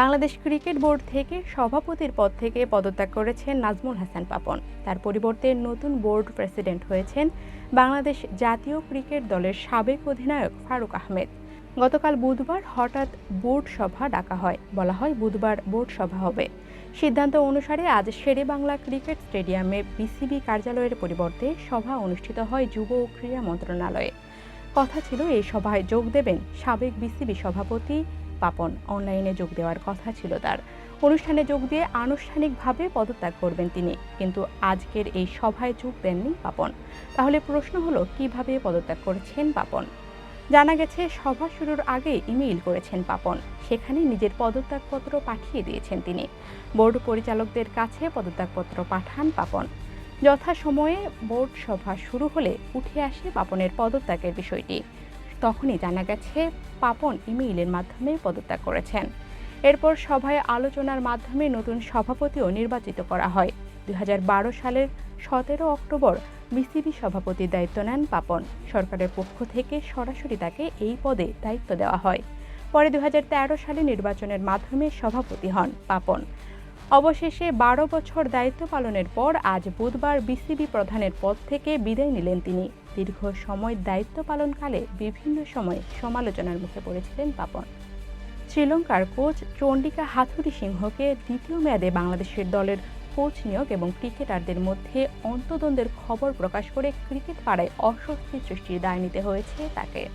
Bangladesh cricket board থেকে সভাপতির পদ থেকে পদত্যাগ করেছেন নাজমুল হাসান পাপন। তার পরিবর্তে নতুন বোর্ড প্রেসিডেন্ট হয়েছেন বাংলাদেশ জাতীয় ক্রিকেট দলের সাবেক অধিনায়ক ফারুক আহমেদ। গতকাল বুধবার হঠাৎ বোর্ড সভা ডাকা হয়। বলা হয় বুধবার বোর্ড সভা হবে। সিদ্ধান্ত অনুসারে আজ শেরে বাংলা ক্রিকেট স্টেডিয়ামে বিসিবি কার্যালয়ের পরিবর্তে সভা অনুষ্ঠিত হয় যুব ও ক্রীড়া মন্ত্রণালয়ে। কথা ছিল এই সভায় যোগ দেবেন সাবেক বিসিবি সভাপতি পাপন। অনলাইনে যোগ দেওয়ার কথা ছিল তার। অনুষ্ঠানে যোগ দিয়ে আনুষ্ঠানিকভাবে পদত্যাগ করবেন তিনি। কিন্তু আজকের এই সভায় যোগ দেননি পাপন। তাহলে প্রশ্ন হলো, কীভাবে পদত্যাগ করেছেন পাপন? জানা গেছে, সভা শুরুর আগে ইমেইল করেছেন পাপন। সেখানে নিজের পদত্যাগপত্র পাঠিয়ে দিয়েছেন তিনি। বোর্ড পরিচালকদের কাছে পদত্যাগপত্র পাঠান পাপন। যথাসময়ে বোর্ড সভা শুরু হলে উঠে আসে পাপনের পদত্যাগের বিষয়টি। তখনই জানা গেছে পাপন ইমেইলের মাধ্যমে পদত্যাগ করেছেন। এরপর সভায় আলোচনার মাধ্যমে নতুন সভাপতিও নির্বাচিত করা হয়। দুই হাজার বারো সালের সতেরো অক্টোবর বিসিবি সভাপতির দায়িত্ব নেন পাপন। সরকারের পক্ষ থেকে সরাসরি তাকে এই পদে দায়িত্ব দেওয়া হয়। পরে দুই হাজার তেরো সালে নির্বাচনের মাধ্যমে সভাপতি হন পাপন। অবশেষে বারো বছর দায়িত্ব পালনের পর আজ বুধবার বিসিবি প্রধানের পদ থেকে বিদায় নিলেন তিনি। দীর্ঘ সময় দায়িত্ব পালনকালে বিভিন্ন সময়ে সমালোচনার মুখে পড়েছিলেন পাপন শ্রীলঙ্কার কোচ চন্ডিকা হাথুরি সিংহকে দ্বিতীয় মেয়াদে বাংলাদেশের দলের কোচ নিয়োগ এবং ক্রিকেটারদের মধ্যে অন্তদ্বন্দ্বের খবর প্রকাশ করে ক্রিকেট পাড়ায় অস্বস্তি সৃষ্টির দায় নিতে হয়েছে তাকে।